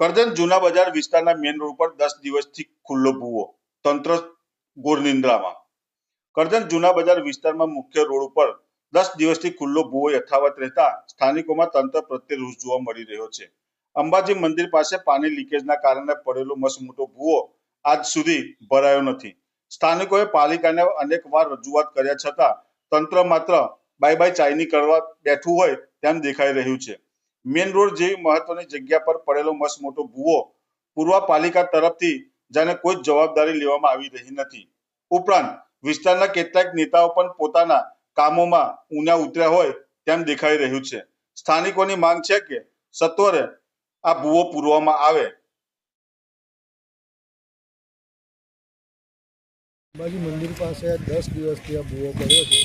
કરજણ જૂના બજાર વિસ્તારના મેઇન રોડ પર દસ દિવસથી ખુલ્લો ભૂવો, તંત્ર ગોરનિંદ્રામાં કરજણ જૂના બજાર વિસ્તારમાં મુખ્ય રોડ ઉપર દસ દિવસથી ખુલ્લો ભૂવો યથાવત રહેતા સ્થાનિકોમાં તંત્ર પ્રત્યે રોષ જોવા મળી રહ્યો છે. અંબાજી મંદિર પાસે પાણી લીકેજના કારણે પડેલો મસ્ત મોટો ભૂવો આજ સુધી ભરાયો નથી. સ્થાનિકોએ પાલિકાને અનેક વાર રજૂઆત કર્યા છતાં તંત્ર માત્ર બાય બાય ચાઇની કરવા બેઠું હોય તેમ દેખાઈ રહ્યું છે. મેઇન રોડ જેવી મહત્વની જગ્યા પર પડેલો મસ્ત મોટો ભૂવો પૂર્વ પાલિકા તરફથી જાણે કોઈ જવાબદારી લેવામાં આવી રહી નથી. ઉપરાંત, વિસ્તારના કેટલાક નેતાઓ પણ પોતાના કામોમાં ઊંડા ઉતર્યા હોય તેમ દેખાઈ રહ્યું છે. સ્થાનિકોની માંગ છે કે સત્વરે આ ભૂવો પૂરવામાં આવે. અંબાજી મંદિર પાસે દસ દિવસથી આ ભૂવો પડ્યો છે.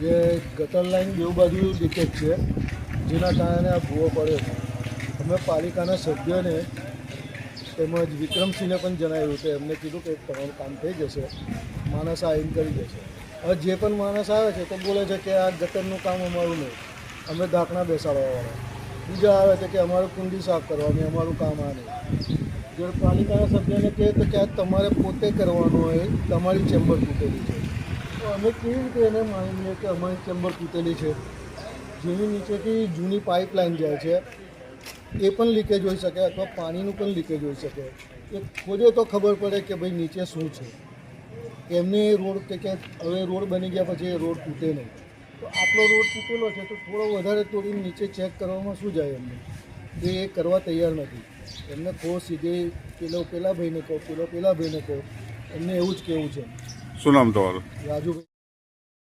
જે ગટર લાઈન બેઉ બાજુ લીકેજ છે. જેના કારણે આ ભૂવો પડ્યો છે. અમે પાલિકાના સભ્યોને તેમજ વિક્રમસિંહને પણ જણાવ્યું કે એમને કીધું કે તમારું કામ થઈ જશે, માણસ આવીને કરી જશે હવે જે પણ માણસ આવે છે તો બોલે છે કે આ ગટરનું કામ અમારું નહીં. અમે ઢાંકણા બેસાડવાવાળા. બીજા આવે છે કે અમારું કુંડી સાફ કરવાની, અમારું કામ આ નહીં. જો પાલિકાના સભ્યને કહે તો કે આ તમારે પોતે કરવાનું હોય, તમારી ચેમ્બર તૂટેલી છે. તો અમે કેવી રીતે એને માની લઈએ કે અમારી ચેમ્બર તૂટેલી છે? જેની નીચેથી જૂની પાઇપલાઇન જાય છે એ પણ લીકેજ હોઈ શકે અથવા પાણીનું પણ લીકેજ હોઈ શકે. એ ખોદે તો ખબર પડે કે ભાઈ નીચે શું છે. એમને એ રોડ કે ક્યાંક હવે રોડ બની ગયા પછી એ રોડ તૂટે નહીં. તો આટલો રોડ તૂટેલો છે તો થોડો વધારે તોડીને નીચે ચેક કરવામાં શું જાય એમને? એ કરવા તૈયાર નથી. એમને કહો સીધે પેલો પેલા ભાઈને કહો પેલો પેલા ભાઈને કહો. એમને એવું જ કહેવું છે. શું નામ તમારું? રાજુભાઈ.